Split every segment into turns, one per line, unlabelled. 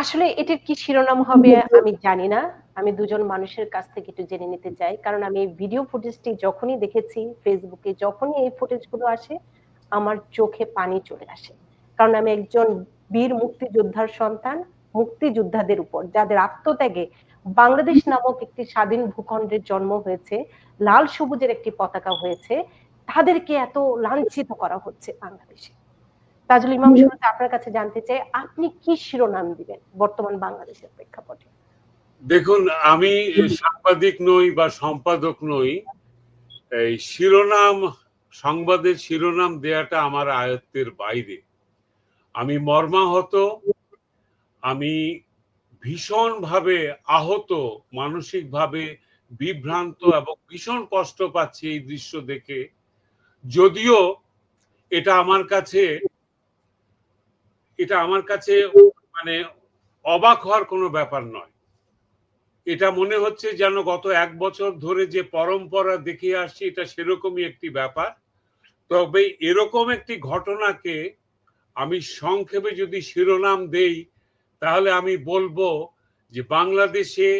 আসলে এটির কি শিরোনাম হবে আমি জানি না। আমি দুজন মানুষের কাছ থেকে একটু জেনে নিতে চাই। কারণ আমি এই ভিডিও ফুটেজটি যখনই দেখেছি ফেসবুকে যখনই এই ফুটেজগুলো আসে, আমার চোখে পানি চলে আসে। কারণ আমি একজন বীর মুক্তিযোদ্ধার সন্তান, মুক্তিযোদ্ধাদের উপর যাদের আত্মত্যাগে বাংলাদেশ নামক একটি স্বাধীন ভূখণ্ডের জন্ম হয়েছে, লাল সবুজের একটি পতাকা হয়েছে, তাদেরকে এত লাঞ্ছিত করা হচ্ছে বাংলাদেশে। তাজুল ইমাম শুরুতে আপনার কাছে জানতে চাই, আপনি কি শিরোনাম দিবেন বর্তমান বাংলাদেশের প্রেক্ষাপটে?
দেখুন আমি সাংবাদিক নই বা সম্পাদক নই। এই শিরোনাম সংবাদের শিরোনাম দেয়াটা আমার আয়ত্তের বাইরে। আমি মর্মাহত, আমি ভীষণভাবে আহত, মানসিকভাবে বিভ্রান্ত এবং ভীষণ কষ্ট পাচ্ছি এই দৃশ্য দেখে। যদিও এটা আমার কাছে এটা আমার কাছে মানে অবাক হওয়ার কোনো ব্যাপার নয়। এটা মনে হচ্ছে যেন গত এক বছর ধরে যে পরম্পরা দেখে আসছি, এটা সেরকমই একটি ব্যাপার। তবে এরকম একটি ঘটনাকে আমি সংক্ষেপে যদি শিরোনাম দেই, তাহলে আমি বলব যে বাংলাদেশে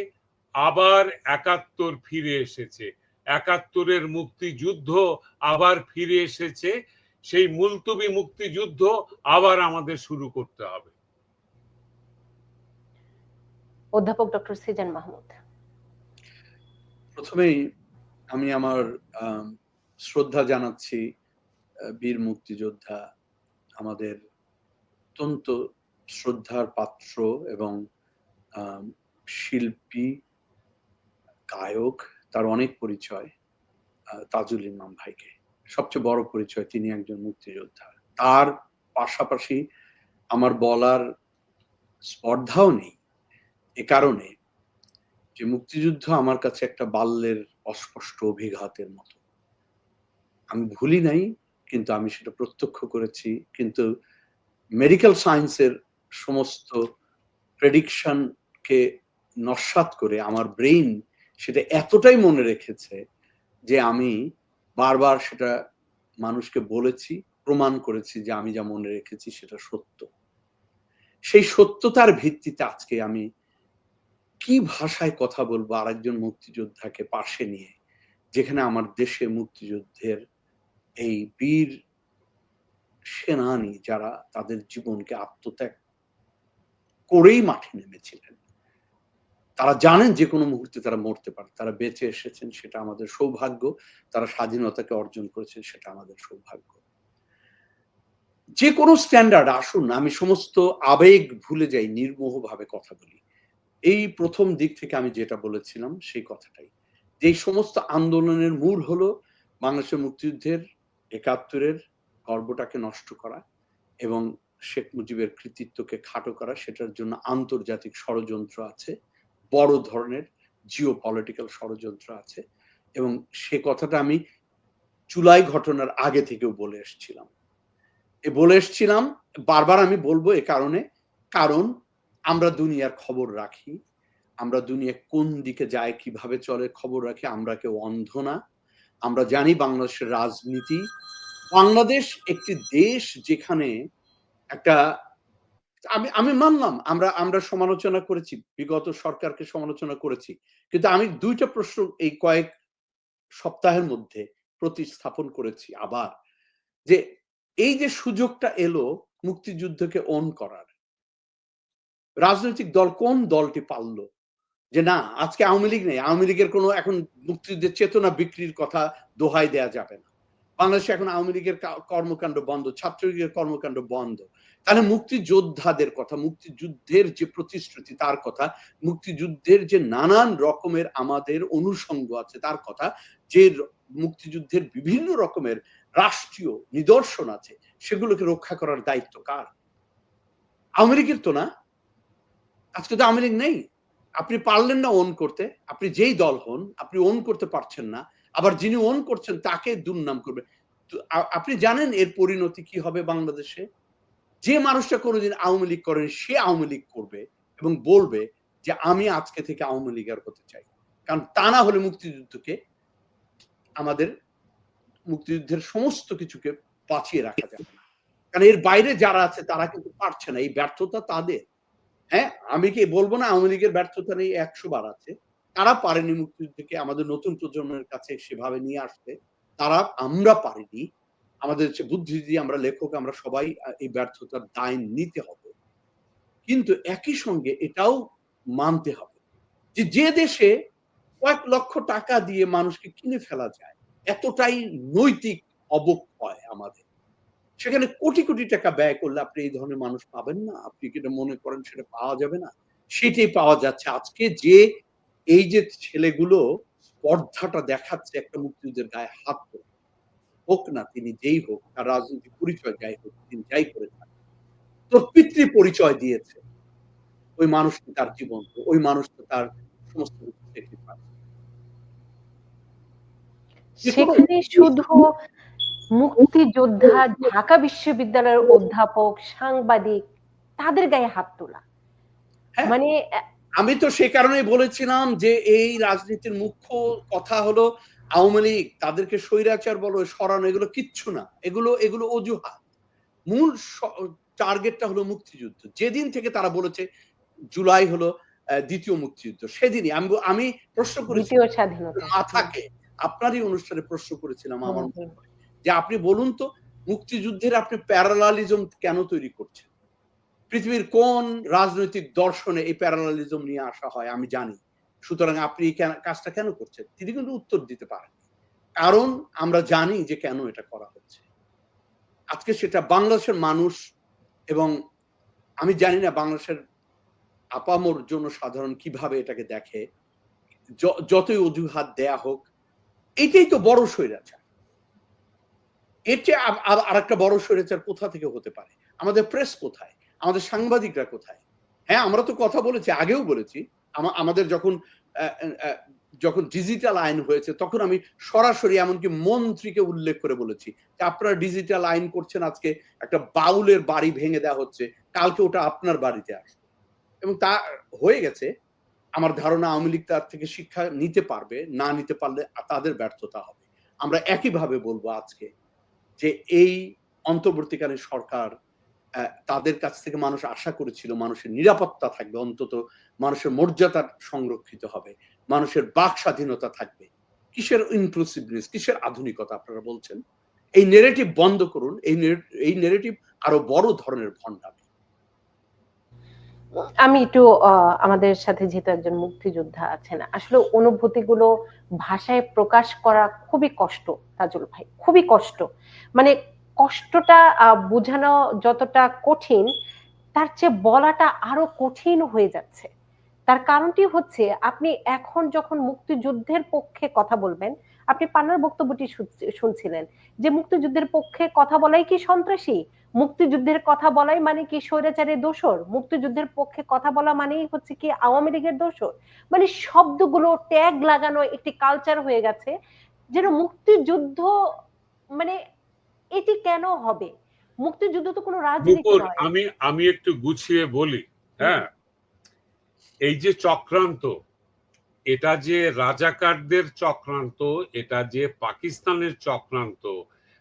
আবার একাত্তর ফিরে এসেছে। একাত্তরের মুক্তিযুদ্ধ আবার ফিরে এসেছে। সেই মুলতবি মুক্তিযুদ্ধ আবার আমাদের শুরু করতে হবে।
অধ্যাপক ডক্টর সিজান মাহমুদ।
প্রথমেই আমি আমার শ্রদ্ধা জানাচ্ছি বীর মুক্তিযোদ্ধা আমাদের অত্যন্ত শ্রদ্ধার পাত্র এবং শিল্পী, গায়ক তার অনেক পরিচয় তাজুল ইমাম ভাইকে। সবচেয়ে বড় পরিচয় তিনি একজন মুক্তিযোদ্ধা। তার পাশাপাশি আমার বলার স্পর্ধাও নেই। এ কারণে যে মুক্তিযুদ্ধ আমার কাছে একটা বাল্যের অস্পষ্ট অভিঘাতের মতো। আমি ভুলি নাই, কিন্তু আমি সেটা প্রত্যক্ষ করেছি। কিন্তু মেডিকেল সায়েন্সের সমস্ত প্রেডিকশন কে নস্যাৎ করে আমার ব্রেইন সেটা এতটাই মনে রেখেছে যে আমি বারবার সেটা মানুষকে বলেছি, প্রমাণ করেছি যে আমি যা মনে রেখেছি সেটা সত্য। সেই সত্যতার ভিত্তিতে আজকে আমি কি ভাষায় কথা বলব আরেকজন মুক্তিযোদ্ধাকে পাশে নিয়ে যেখানে আমার দেশে মুক্তিযুদ্ধের এই বীর সেনানি যারা তাদের জীবনকে আত্মত্যাগ করেই মাঠে নেমেছিলেন। তারা জানেন যে কোনো মুহূর্তে তারা মরতে পারে। তারা বেঁচে এসেছেন, সেটা আমাদের সৌভাগ্য। তারা স্বাধীনতাকে অর্জন করেছেন, সেটা আমাদের সৌভাগ্য। যে কোনো স্ট্যান্ডার্ড আসুন, আমি সমস্ত আবেগ ভুলে যাই, নির্মোহভাবে কথা বলি। এই প্রথম দিক থেকে আমি যেটা বলেছিলাম, সেই কথাটাই। যে সমস্ত আন্দোলনের মূল হলো বাংলাদেশের মুক্তিযুদ্ধের, একাত্তরের গর্বটাকে নষ্ট করা এবং শেখ মুজিবের কৃতিত্বকে খাটো করা, সেটার জন্য আন্তর্জাতিক ষড়যন্ত্র আছে। বড় ধরনের জিও পলিটিক্যাল ষড়যন্ত্র আছে এবং সে কথাটা আমি জুলাই ঘটনার আগে থেকেও বলে এসছিলাম। এ বলে এসছিলাম, বারবার আমি বলব এ কারণে, কারণ আমরা দুনিয়ার খবর রাখি। আমরা দুনিয়া কোন দিকে যায়, কীভাবে চলে খবর রাখি। আমরা কেউ অন্ধ না। আমরা জানি বাংলাদেশের রাজনীতি। বাংলাদেশ একটি দেশ যেখানে একটা আমি আমি মানলাম আমরা আমরা সমালোচনা করেছি। বিগত সরকারকে সমালোচনা করেছি। কিন্তু আমি ২ টা প্রশ্ন এই কয়েক সপ্তাহের মধ্যে প্রতিস্থাপন করেছি আবার। যে এই যে সুযোগটা এলো মুক্তিযুদ্ধকে অন করার। রাজনৈতিক দল কোন দলটি পারল? যে না আজকে আওয়ামী লীগ নেই। আওয়ামী লীগের কোনো এখন মুক্তিযুদ্ধের চেতনা বিক্রির কথা দোহাই দেয়া যাবে না। বাংলাদেশে এখন আওয়ামী লীগের কর্মকাণ্ড বন্ধ, ছাত্রলীগের কর্মকাণ্ড বন্ধ। তাহলে মুক্তিযোদ্ধাদের কথা, মুক্তিযুদ্ধের যে প্রতিশ্রুতি তার কথা, মুক্তিযুদ্ধের যে নানান রকমের আমাদের অনুষঙ্গ আছে তার কথা, যে মুক্তিযুদ্ধের বিভিন্ন রকমের রাষ্ট্রীয় নিদর্শন আছে সেগুলোকে রক্ষা করার দায়িত্ব কার? লীগের তো না। আজকে তো লীগ নেই। আপনি পারলেন না ওন করতে। আপনি যেই দল হন, আপনি ওন করতে পারছেন না। আবার যিনি ওন করছেন তাকে দুর্নাম করবে। আপনি জানেন এর পরিণতি কি হবে বাংলাদেশে? যে মানুষটা কোনোদিন আওয়ামী লীগ করেন, সে আওয়ামী লীগ করবে এবং বলবে যে, আমি আজকে থেকে আওয়ামী লীগার হতে চাই। কারণ তা না হলে মুক্তিযুদ্ধকে আমাদের মুক্তিযুদ্ধের সমস্ত কিছুকে বাঁচিয়ে রাখা যাবে না। কারণ এর বাইরে যারা আছে, তারা কিন্তু পারছে না। এই ব্যর্থতা তাদের। হ্যাঁ আমি কি বলব না আওয়ামী লীগের ব্যর্থতা নেই একশো বার আছে তারা পারেনি মুক্তিযুদ্ধকে আমাদের নতুন প্রজন্মের কাছে সেভাবে নিয়ে আসতে তারা, আমরা পারিনি আমাদের বুদ্ধিজীবী আমরা লেখক, আমরা সবাই এই ব্যর্থতার দায় নিতে হবে। কিন্তু একই সঙ্গে এটাও মানতে হবে যে যে দেশে কয়েক লক্ষ টাকা দিয়ে মানুষকে কিনে ফেলা যায়, এতটাই নৈতিক অবক্ষয় আমাদের। সেখানে কোটি কোটি টাকা ব্যয় করলে আপনি এই ধরনের মানুষ পাবেন না। আপনি এটা মনে করেন সেটা পাওয়া যাবে না? সেটাই পাওয়া যাচ্ছে। আজকে যে এই যে ছেলেগুলো স্পর্ধাটা দেখাচ্ছে একটা মুক্তিযুদ্ধের গায়ে হাত তোলা হোক না তিনি যেই হোক তার রাজনৈতিক পরিচয় যাই হোক তিনি যাই করে থাকেন তোর পিতৃ পরিচয় দিয়েছে। ওই মানুষটি তার জীবন ওই মানুষটা তার সমস্ত কিছু
সেখানে শুধু মুক্তিযোদ্ধা ঢাকা বিশ্ববিদ্যালয়ের অধ্যাপক সাংবাদিক তাদের গায়ে হাত তোলা।
হ্যাঁ।
মানে
আমি তো সে কারণেই বলেছিলাম যে এই রাজনীতির মুখ্য কথা হলো আওয়ামী লীগ তাদেরকে স্বৈরাচার বলো সরানো এগুলো কিচ্ছু না। এগুলো এগুলো অজুহাত। মূল টার্গেটটা হলো মুক্তিযুদ্ধ। যেদিন থেকে তারা বলেছে জুলাই হলো দ্বিতীয় মুক্তিযুদ্ধ সেদিনই। আমি আমি প্রশ্ন করেছি। মাথাকে আপনারই অনুষ্ঠানে প্রশ্ন করেছিলাম আমার। যে আপনি বলুন তো মুক্তিযুদ্ধের আপনি প্যারালালিজম কেন তৈরি করছেন? পৃথিবীর কোন রাজনৈতিক দর্শনে এই প্যারালালিজম নিয়ে আসা হয় আমি জানি। সুতরাং আপনি এই কাজটা কেন করছেন? তিনি কিন্তু উত্তর দিতে পারেন কারণ আমরা জানি যে কেন এটা করা হচ্ছে। আজকে সেটা বাংলাদেশের মানুষ এবং আমি জানি না বাংলাদেশের আপামর জন্য সাধারণ কীভাবে এটাকে দেখে যতই অজুহাত দেয়া হোক, এটাই তো বড় স্বৈরাচার। এর চেয়ে আর একটা বড় স্বৈরাচার কোথা থেকে হতে পারে? আমাদের প্রেস কোথায়? আমাদের সাংবাদিকরা কোথায়? হ্যাঁ আমরা তো কথা বলেছি, আগেও বলেছি আমাদের যখন যখন ডিজিটাল আইন হয়েছে, তখন আমি সরাসরি এমনকি মন্ত্রীকে উল্লেখ করে বলেছি যে, আপনারা ডিজিটাল আইন করছেন, আজকে একটা বাউলের বাড়ি ভেঙে দেওয়া হচ্ছে, কালকে ওটা আপনার বাড়িতে আসবে। এবং তা হয়ে গেছে, আমার ধারণা আওয়ামী লীগ তার থেকে শিক্ষা নিতে পারবে, না নিতে পারলে তাদের ব্যর্থতা হবে। আমরা একইভাবে বলব আজকে যে, এই অন্তর্বর্তীকালীন সরকার তাদের কাছ থেকে মানুষ আশা করেছিল মানুষের নিরাপত্তা থাকবে, অন্তত মানুষের মর্যাদা সংরক্ষিত হবে, মানুষের বাক স্বাধীনতা থাকবে। কিসের ইনক্লুসিভনেস কিসের আধুনিকতা আপনারা বলছেন? এই নেরেটিভ বন্ধ করুন, এই এই নেরেটিভ আরও বড় ধরনের ভণ্ডামি।
আমি একটু আমাদের সাথে যেহেতু একজন মুক্তিযোদ্ধা আছেন, আসলে অনুভূতিগুলো ভাষায় প্রকাশ করা খুবই কষ্ট, তাজুল ভাই, খুবই কষ্ট। মানে কষ্টটা বোঝানো যতটা কঠিন, তার চেয়ে বলাটা আরও কঠিন হয়ে যাচ্ছে। তার কারণটি হচ্ছে, আপনি এখন যখন মুক্তিযুদ্ধের পক্ষে কথা বলবেন, আপনি পান্নার বক্তব্যটি শুনছি- শুনছিলেন যে মুক্তিযুদ্ধের পক্ষে কথা বলাই কি সন্ত্রাসী? মুক্তিযুদ্ধের কথা বলাই মানে কি স্বৈরাচারের দোষর? মুক্তিযুদ্ধের পক্ষে কথা বলা মানেই হচ্ছে কি আওয়ামী লীগের দোষর? মানে শব্দগুলো, ট্যাগ লাগানো একটি কালচার হয়ে গেছে, যেন মুক্তিযুদ্ধ মানে এটি কেন হবে? মুক্তিযুদ্ধ তো কোনো রাজনীতি নয়।
আমি আমি একটু গুছিয়ে বলি হ্যাঁ? এই যে চক্রান্ত এটা যে রাজাকারদের চক্রান্ত এটা যে পাকিস্তানের চক্রান্ত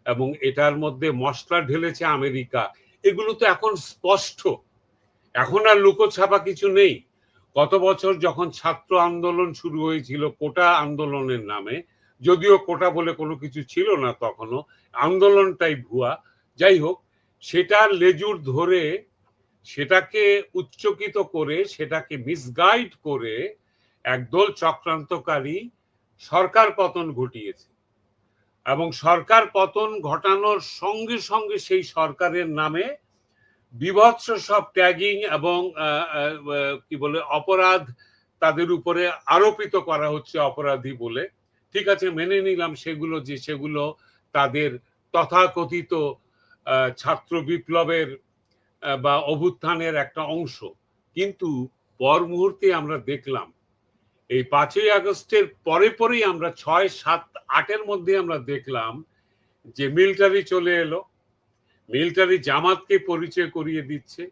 এবং এটার মধ্যে মশলা ঢেলেছে আমেরিকা এগুলো তো এখন স্পষ্ট। এখন আর লুকোছাপা কিছু নেই। গত বছর যখন ছাত্র আন্দোলন শুরু হয়েছিল কোটা আন্দোলনের নামে যদিও কোটা বলে কোনো কিছু ছিল না তখনও আন্দোলনটাই ভুয়া। যাই হোক, সেটার লেজুর ধরে সেটাকে উচ্চকিত করে, সেটাকে মিসগাইড করে একদল চক্রান্তকারী সরকার পতন ঘটিয়েছে। এবং সরকার পতন ঘটানোর সঙ্গে সঙ্গে সেই সরকারের নামে বিভৎস সব ট্যাগিং এবং কি বলে, অপরাধ তাদের উপরে আরোপিত করা হচ্ছে অপরাধী বলে। ঠিক আছে, মেনে নিলাম সেগুলো যে সেগুলো তাদের তথাকথিত ছাত্র বিপ্লবের বা অভ্যুত্থানের একটা অংশ। কিন্তু পর মুহূর্তে আমরা দেখলাম, এই পাঁচই আগস্টের পরে পরেই আমরা ছয়, সাত, আটের মধ্যে আমরা দেখলাম যে মিলিটারি চলে এলো। মিলিটারি জামাতকে পরিচয় করিয়ে দিচ্ছে।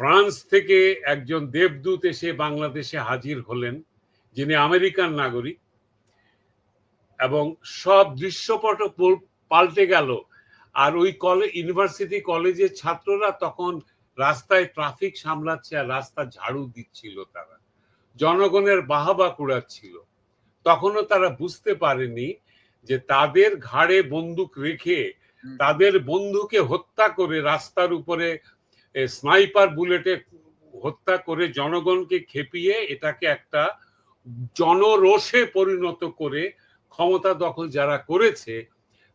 ফ্রান্স থেকে একজন দেবদূত এসে বাংলাদেশে হাজির হলেন, যিনি আমেরিকান নাগরিক। এবং সব দৃশ্যপট পাল্টে গেল। আর ওই কলেজ ইউনিভার্সিটি কলেজের ছাত্ররা তখন রাস্তায় ট্রাফিক সামলাচ্ছে আর রাস্তা ঝাড়ু দিচ্ছিল তারা। জনগণের বাহাবা কুড়াচ্ছিল। তখনও তারা বুঝতে পারেনি যে তাদের ঘাড়ে বন্দুক রেখে তাদের বন্ধুকে হত্যা করে রাস্তার উপরে স্নাইপার বুলেটে হত্যা করে জনগণকে খেপিয়ে এটাকে একটা জনরোষে পরিণত করে ক্ষমতা দখল যারা করেছে,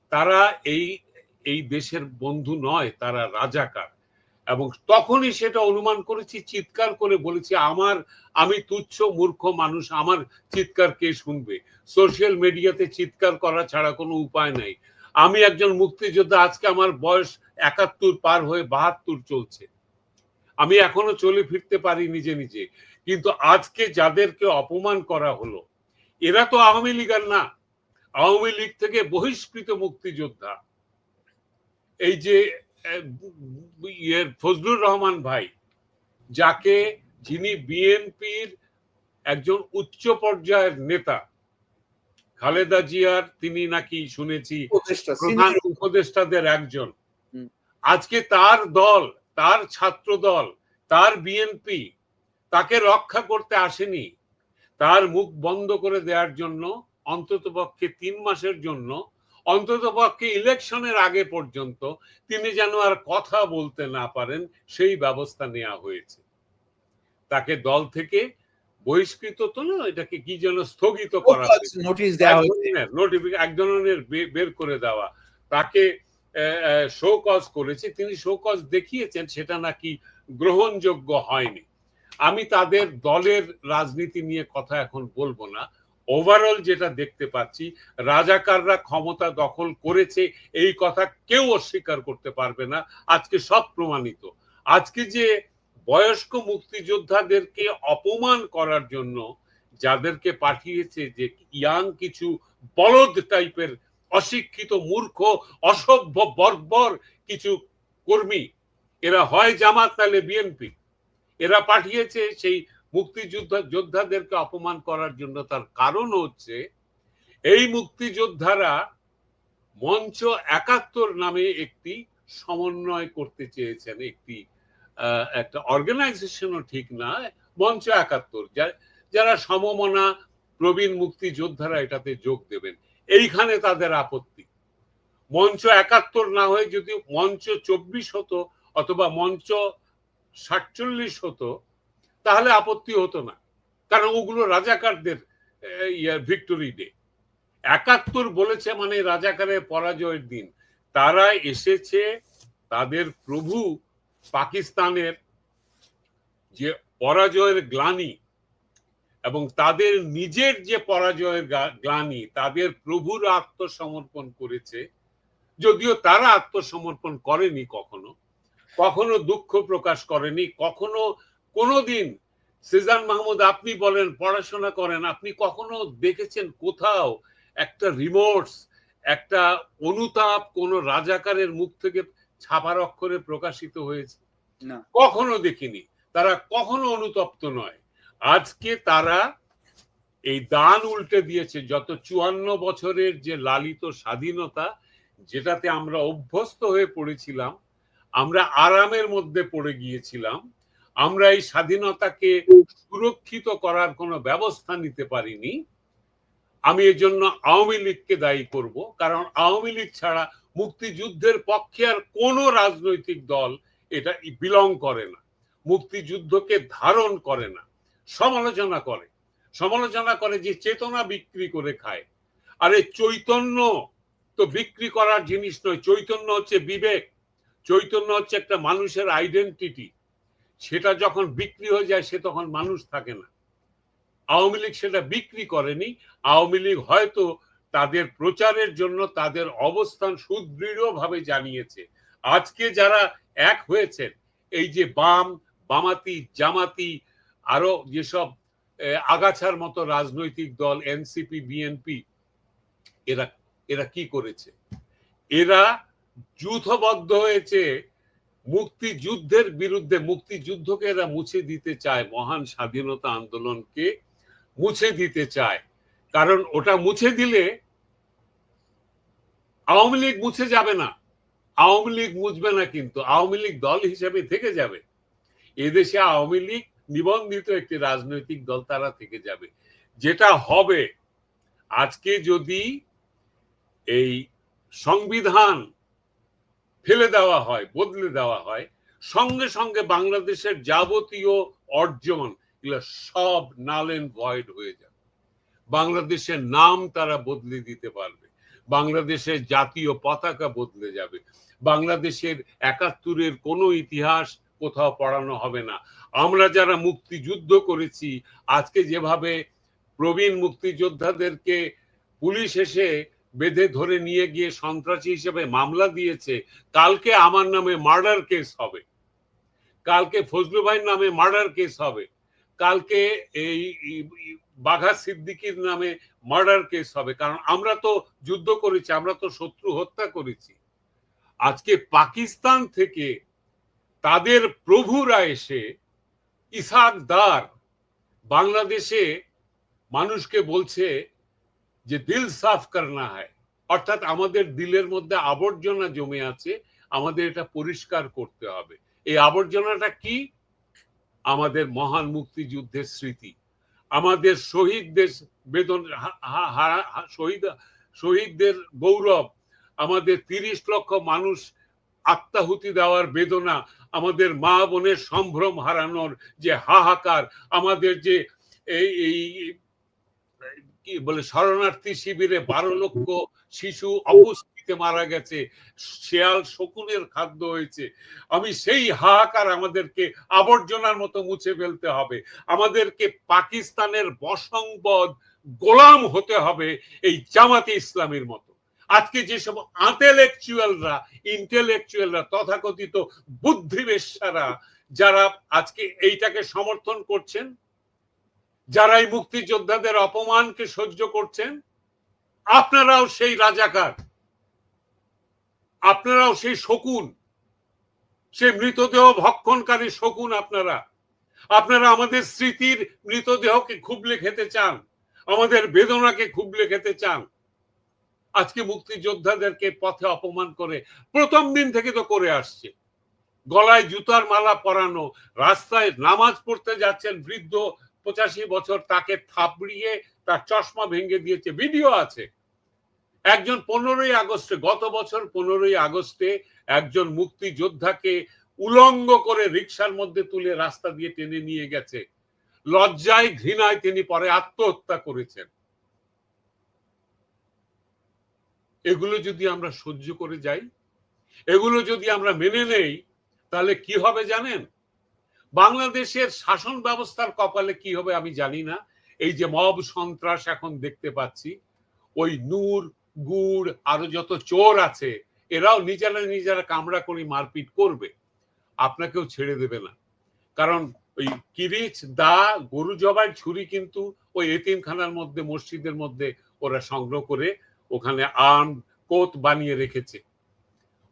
তারা এই এই দেশের বন্ধু নয়, তারা রাজাকার। এবং তখনই সেটা অনুমান করেছি, চিৎকার করে বলেছি, আমার, আমি তুচ্ছ মূর্খ মানুষ, আমার চিৎকার কে শুনবে? সোশ্যাল মিডিয়াতে চিৎকার করা ছাড়া কোনো উপায় নাই। আমি একজন মুক্তিযোদ্ধা, আজকে আমার বয়স একাত্তর পার হয়ে বাহাত্তর চলছে। আমি এখনও চলে ফিরতে পারি নিজে নিজে। কিন্তু আজকে যাদেরকে অপমান করা হলো, এরা তো আওয়ামী লীগের না। আওয়ামী লীগ থেকে বহিষ্কৃত মুক্তিযোদ্ধা। এই যে ফজলুর রহমান ভাই যাকে যিনি বিএনপির একজন উচ্চ পর্যায়ের নেতা খালেদা জিয়ার তিনি নাকি শুনেছি প্রধান উপদেষ্টাদের একজন। আজকে তার দল তার ছাত্র দল তার বিএনপি তাকে রক্ষা করতে আসেনি। তার মুখ বন্ধ করে দেওয়ার জন্য অন্তত পক্ষে তিন মাসের জন্য অন্তত পক্ষে ইলেকশনের আগে পর্যন্ত তিনি যেন আর কথা বলতে না পারেন সেই ব্যবস্থা নেওয়া হয়েছে। তাকে দল থেকে বহিষ্কৃত তো না এটাকে কি যেন স্থগিত করা
নোটিশ দেওয়া
এক ধরনের বের করে দেওয়া। তাকে শো কজ করেছে তিনি শো কজ দেখিয়েছেন সেটা নাকি গ্রহণযোগ্য হয়নি। আমি তাদের দলের রাজনীতি নিয়ে কথা এখন বলব না। ওভারঅল যেটা দেখতে পাচ্ছি, রাজাকাররা ক্ষমতা দখল করেছে, এই কথা কেউ অস্বীকার করতে পারবে না, আজকে সব প্রমাণিত। আজকে যে বয়স্ক মুক্তিযোদ্ধাদেরকে অপমান করার জন্য যাদেরকে পাঠিয়েছে যে ইয়াং কিছু বলদ টাইপের অশিক্ষিত মূর্খ, অসভ্য, বর্বর কিছু কর্মী, এরা হয় জামাত নাহলে বিএনপি। এরা পাঠিয়েছে সেই মুক্তিযুদ্ধ, যোদ্ধাদেরকে অপমান করার জন্য তার কারণ হচ্ছে, এই মুক্তিযোদ্ধারা মঞ্চ একাত্তর নামে একটি সমন্বয় করতে চেয়েছেন, একটি একটা অর্গানাইজেশনও ঠিক না, মঞ্চ একাত্তর যারা সমমনা, প্রবীণ মুক্তিযোদ্ধারা এটাতে যোগ দেবেন, এইখানে তাদের আপত্তি। মঞ্চ একাত্তর না হয়ে যদি মঞ্চ চব্বিশ হতো অথবা মঞ্চ সাতচল্লিশ হতো তাহলে আপত্তি হতো না। কারণ ওগুলো রাজাকারদের ভিক্টোরি ডে। একাত্তর বলেছে মানে রাজাকারের পরাজয়ের দিন। তারা এসেছে তাদের প্রভু পাকিস্তানের যে পরাজয়ের গ্লানি এবং তাদের নিজের যে পরাজয়ের গ্লানি, তাদের প্রভুর আত্মসমর্পণ করেছে। যদিও তারা আত্মসমর্পণ করেনি কখনো কখনো দুঃখ প্রকাশ করেনি, কখনো কোনোদিন সিজান মাহমুদ আপনি বলেন পড়াশোনা করেন আপনি কখনো দেখেছেন কোথাও একটা রিমোটস একটা অনুতাপ কোন রাজাকারের মুখ থেকে ছাপার অক্ষরে প্রকাশিত হয়েছে? কখনো দেখিনি। তারা কখনো অনুতপ্ত নয়। আজকে তারা এই দান উল্টে দিয়েছে। যত চুয়ান্ন বছরের যে লালিত স্বাধীনতা যেটাতে আমরা অভ্যস্ত হয়ে পড়েছিলাম আমরা আরামের মধ্যে পড়ে গিয়েছিলাম আমরা এই স্বাধীনতাকে সুরক্ষিত করার কোনো ব্যবস্থা নিতে পারিনি। আমি এর জন্য আওয়ামী লীগকে দায়ী করব, কারণ আওয়ামী লীগ ছাড়া মুক্তিযুদ্ধের পক্ষে আর কোনো রাজনৈতিক দল এটা বিলং করে না। মুক্তিযুদ্ধকে ধারণ করে না, সমালোচনা করে। সমালোচনা করে যে চেতনা বিক্রি করে খায়। আরে চৈতন্য তো বিক্রি করার জিনিস নয়, চৈতন্য হচ্ছে বিবেক। চৈতন্য হচ্ছে একটা মানুষের আইডেন্টিটি সেটা যখন বিক্রি হয়ে যায়, সে তখন মানুষ থাকে না। আওয়ামী লীগ সেটা বিক্রি করেনি। আওয়ামী লীগ হয়তো তাদের প্রচারের জন্য তাদের অবস্থান সুদৃঢ়ভাবে জানিয়েছে। আজকে যারা এক হয়েছেন, এই যে বাম, বামাতি, জামাতি, আরও যেসব আগাছার মতো রাজনৈতিক দল, এনসিপি, বিএনপি, এরা এরা কি করেছে? এরা যুথবদ্ধ হয়েছে। মুক্তিযুদ্ধের বিরুদ্ধে মুক্তিযুদ্ধকে এরা মুছে দিতে চায়, মহান স্বাধীনতা আন্দোলনকে মুছে দিতে চায়। কারণ ওটা মুছে দিলে আওয়ামী লীগ মুছে যাবে না। আওয়ামী লীগ মুছবে না কিন্তু, আওয়ামী লীগ দল হিসেবে থেকে যাবে। এদেশে আওয়ামী লীগ নিবন্ধিত একটি রাজনৈতিক দল তারা থেকে যাবে। যেটা হবে, আজকে যদি এই সংবিধান ফেলে দেওয়া হয়, বদলে দেওয়া হয়। সঙ্গে সঙ্গে বাংলাদেশের যাবতীয় অর্জন এগুলো সব নাল এন্ড ভয়েড হয়ে যাবে। বাংলাদেশের নাম তারা বদলে দিতে পারবে। বাংলাদেশের জাতীয় পতাকা বদলে যাবে। বাংলাদেশের একাত্তরের কোনো ইতিহাস কোথাও পড়ানো হবে না। আমরা যারা মুক্তিযুদ্ধ করেছি, আজকে যেভাবে প্রবীণ মুক্তিযোদ্ধাদেরকে পুলিশ এসে বেঁধে ধরে নিয়ে গিয়ে সন্ত্রাসী হিসেবে মামলা দিয়েছে, কালকে আমার নামে মার্ডার কেস হবে। কালকে ফজলু ভাইয়ের নামে মার্ডার কেস হবে। কালকে এই বাঘা সিদ্দিকির নামে মার্ডার কেস হবে। কারণ আমরা তো যুদ্ধ করেছি, আমরা তো শত্রু হত্যা করেছি। আজকে পাকিস্তান থেকে তাদের প্রভুরা এসে ইসাক দার বাংলাদেশে মানুষকে বলছে যে দিল সাফ করনা হয় অর্থাৎ আমাদের দিলের মধ্যে আবর্জনা জমে আছে, আমাদের এটা পরিষ্কার করতে হবে। এই আবর্জনাটা কি? আমাদের মহান মুক্তিযুদ্ধের স্মৃতি। আমাদের শহীদদের বেদন শহীদ শহীদদের গৌরব, আমাদের তিরিশ লক্ষ মানুষ আত্মাহুতি দেওয়ার বেদনা, আমাদের মা বোনের সম্ভ্রম হারানোর যে হাহাকার, আমাদের যে এই কি বলে, শরণার্থী শিবিরে বারো লক্ষ শিশু অপুষ্টিতে মারা গেছে, শেয়াল শকুনের খাদ্য হয়েছে। আমি সেই হাহাকার আমাদেরকে আবর্জনার মতো মুছে ফেলতে হবে। আমাদেরকে পাকিস্তানের বসংবদ গোলাম হতে হবে এই জামাতে ইসলামের মতো। আজকে যেসব আন্টেলেকচুয়ালরা ইন্টেলেকচুয়ালরা তথাকথিত বুদ্ধিবেশারা যারা আজকে এইটাকে সমর্থন করছেন যারা এই মুক্তিযোদ্ধাদের অপমানকে সহ্য করছেন, আপনারাও সেই রাজাকার। আপনারাও সেই শকুন। সেই মৃতদেহ ভক্ষণকারী শকুন আপনারা। আপনারা আমাদের স্মৃতির মৃতদেহকে খুবলে খেতে চান, আমাদের বেদনাকে খুবলে খেতে চান। আজকে মুক্তিযোদ্ধাদেরকে পথে অপমান করে প্রথম দিন থেকে তো করে আসছে। গলায় জুতার মালা পরানো, রাস্তায় নামাজ পড়তে যাচ্ছেন বৃদ্ধ পঁচাশি বছর তাকে থাপড়িয়ে তার চশমা ভেঙে দিয়েছে। ভিডিও আছে। একজন পনেরোই আগস্টে, গত বছর পনেরোই আগস্টে একজন মুক্তিযোদ্ধাকে উলঙ্গ করে রিক্সার মধ্যে তুলে রাস্তা দিয়ে টেনে নিয়ে গেছে। লজ্জায়, ঘৃণায় তিনি পরে আত্মহত্যা করেছেন। এগুলো যদি আমরা সহ্য করে যাই, এগুলো যদি আমরা মেনে নেই, তাহলে কি হবে জানেন? বাংলাদেশের শাসন ব্যবস্থার কপালে কি হবে আমি জানি না। এই যে মব সন্ত্রাস এখন দেখতে পাচ্ছি, ওই নূর, গুড়, আরও যত চোর আছে, এরাও নিজেরা নিজেরা কামড়া করে মারপিট করবে। আপনাকেও ছেড়ে দেবে না। কারণ ওই কিরিচ, দা, গরু জবাই, ছুরি কিন্তু ওই এতিমখানার মধ্যে, মসজিদের মধ্যে ওরা সংগ্রহ করে ওখানে আর্ম কোত বানিয়ে রেখেছে।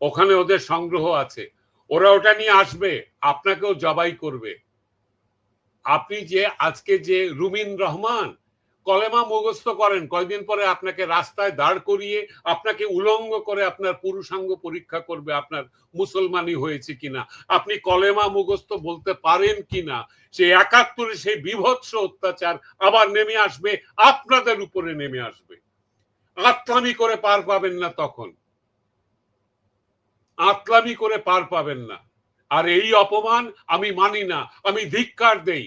ওখানে ওদের সংগ্রহ আছে। ওরা ওটা নিয়ে আসবে, আপনাকেও জবাই করবে। আপনি যে আজকে যে রুমিন রহমান কলেমা মুখস্থ করেন, কয়দিন পরে আপনাকে রাস্তায় দাঁড় করিয়ে আপনাকে উলঙ্গ করে আপনার পুরুষাঙ্গ পরীক্ষা করবে আপনার মুসলমানি হয়েছে কিনা, আপনি কলেমা মুখস্থ বলতে পারেন কিনা, সে একাত্তরে সেই বিভৎস অত্যাচার আবার নেমে আসবে, আপনাদের উপরে নেমে আসবে। আত্মামি করে পার পাবেন না তখন। আতলামি করে পার পাবেন না। আর এই অপমান আমি মানি না, আমি ধিক্কার দেই।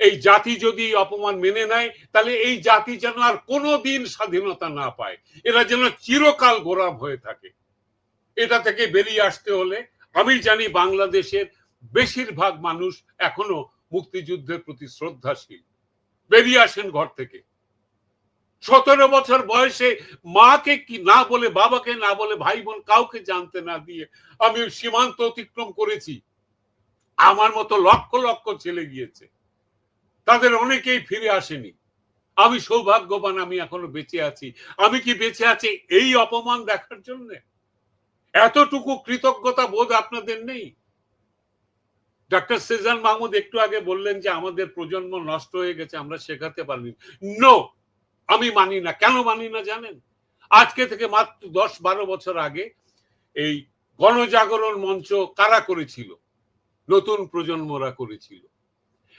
এই জাতি যদি অপমান মেনে নেয়, তাহলে এই জাতি যেন আর কোনো দিন স্বাধীনতা না পায়। এরা যেন চিরকাল গোলাম হয়ে থাকে। এটা থেকে বেরিয়ে আসতে হলে আমি জানি বাংলাদেশের বেশিরভাগ মানুষ এখনও মুক্তিযুদ্ধের প্রতি শ্রদ্ধাশীল। বেরিয়ে আসেন ঘর থেকে। সতেরো বছর বয়সে মাকে কি না বলে, বাবাকে না বলে, ভাই বোন কাউকে জানতে না দিয়ে আমি সীমান্ত অতিক্রম করেছি। আমার মতো লক্ষ লক্ষ ছেলে গিয়েছে। তাদের অনেকেই ফিরে আসেনি। আমি সৌভাগ্যবান আমি এখনও বেঁচে আছি। আমি কি বেঁচে আছি এই অপমান দেখার জন্য? এতটুকু কৃতজ্ঞতা বোধ আপনাদের নেই? ডক্টর সেজান মাহমুদ একটু আগে বললেন যে, আমাদের প্রজন্ম নষ্ট হয়ে গেছে, আমরা শেখাতে পারিনি। নো আমি মানি না, কেন মানি না জানেন? আজকে থেকে মাত্র দশ বারো বছর আগে এই গণজাগরণ মঞ্চ কারা করেছিল? নতুন প্রজন্মরা করেছিল।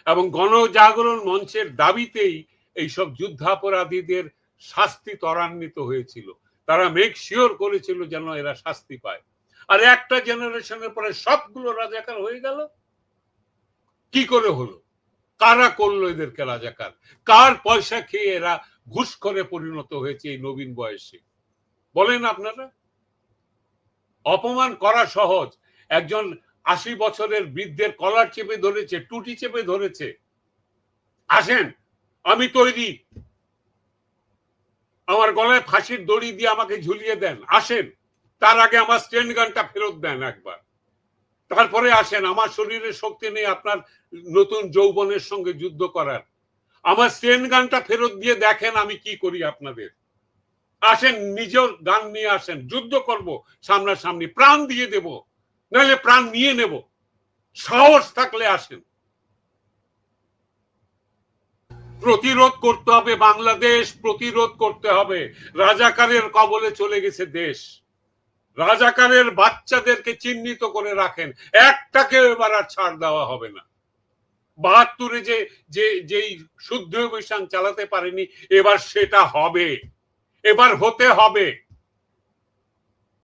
এবং গণজাগরণ মঞ্চের দাবিতেই এইসব যুদ্ধাপরাধীদের শাস্তি ত্বরান্বিত হয়েছিল। তারা মেক শিওর করেছিল যেন এরা শাস্তি পায়। আর একটা জেনারেশনের পরে সবগুলো রাজাকার হয়ে গেল। কি করে হলো? কারা করল এদেরকে রাজাকার? কার পয়সা খেয়ে এরা ঘুষ করে পরিণত হয়েছে এই নবীন বয়সে। বলেন আপনারা? অপমান করা সহজ। একজন আশি বছরের বৃদ্ধের কলার চেপে ধরেছে, টুটি চেপে ধরেছে। আসেন, আমি তৈরি। আমার গলায় ফাঁসির দড়ি দিয়ে আমাকে ঝুলিয়ে দেন। আসেন, তার আগে আমার স্ট্যান্ড গানটা ফেরত দেন একবার। তারপরে আসেন, আমার শরীরে শক্তি নেই আপনার নতুন যৌবনের সঙ্গে যুদ্ধ করার। আমার স্ট্যান্ড গানটা ফেরত দিয়ে দেখেন আমি কি করি আপনাদের। আসেন, নিজের গান নিয়ে আসেন, যুদ্ধ করব সামনাসামনি, প্রাণ দিয়ে দেব, নাহলে প্রাণ নিয়ে নেব। সাহস থাকলে আসেন। প্রতিরোধ করতে হবে বাংলাদেশ, প্রতিরোধ করতে হবে। রাজাকারের কবলে চলে গেছে দেশ। রাজাকারের বাচ্চাদেরকে চিহ্নিত করে রাখেন। একটাকে এবার আর ছাড় দেওয়া হবে না। বাহাত্তরে যে যে যেই শুদ্ধ অভিযান চালাতে পারেনি এবার সেটা হবে। এবার হতে হবে।